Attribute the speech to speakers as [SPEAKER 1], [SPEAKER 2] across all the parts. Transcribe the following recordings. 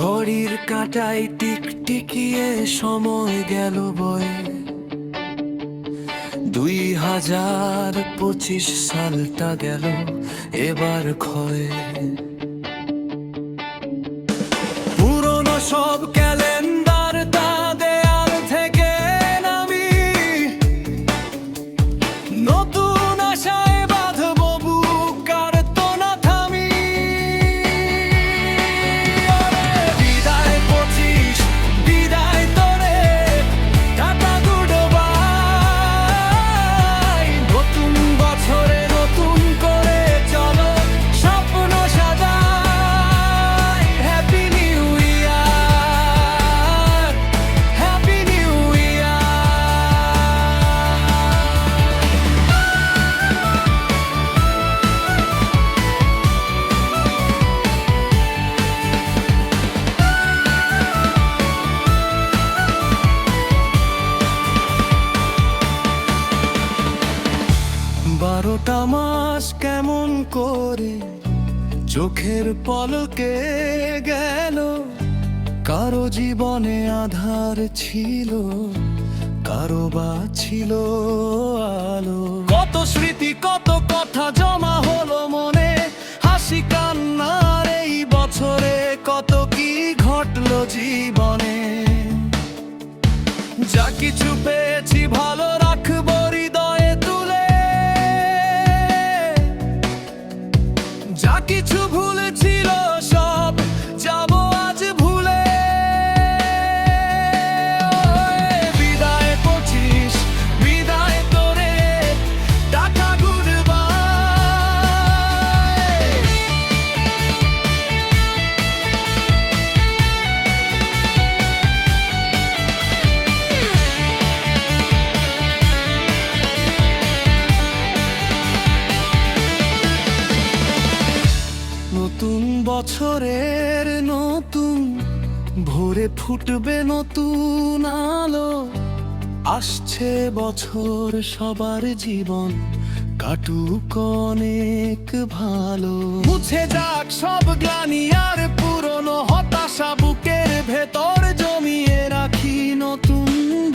[SPEAKER 1] ঘড়ির কাটায় টিকটিকিয়ে সময় গেল বয়ে। দুই হাজার পঁচিশ সালটা গেল এবার ক্ষয়ে। পুরনো সব ক্যালেন্ডার বারোটা মাস কেমন করে চোখের পলকে গেল। কারও জীবনে আধার ছিল, কারও বা ছিল আলো। কত স্মৃতি, কত কথা জমা হলো মনে, হাসি কান্নার এই বছরে কত কি ঘটলো জীবনে। যা কিছু পেয়েছি ভালো কিছু বছরের নতুন, ভোরে ফুটবে নতুন আলো। আসছে বছর সবার জীবন, কাটুক অনেক ভালো। মুছে যাক সব গ্লানি আর পুরনো হতাশা, বুকের ভেতর জমিয়ে রাখি নতুন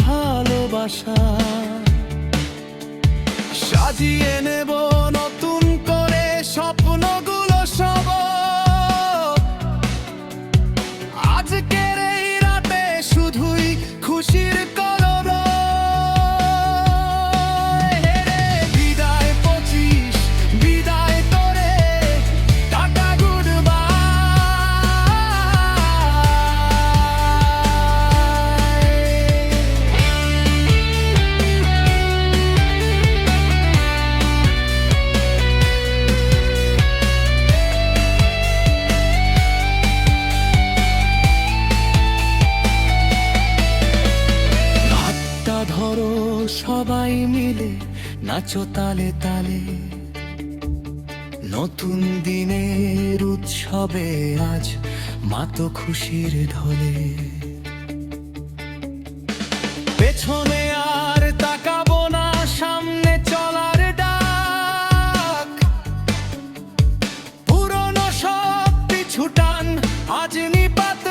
[SPEAKER 1] ভালোবাসা। সাজিয়ে নেব খুশির সবাই মিলে নাচো তালে তালে। নতুন দিনের উৎসবে আজ মাতো খুশির ঢলে। পেছনে আর তাকাবো না, সামনে চলার ডাক। পুরনো সব পিছুটান আজ নিপাত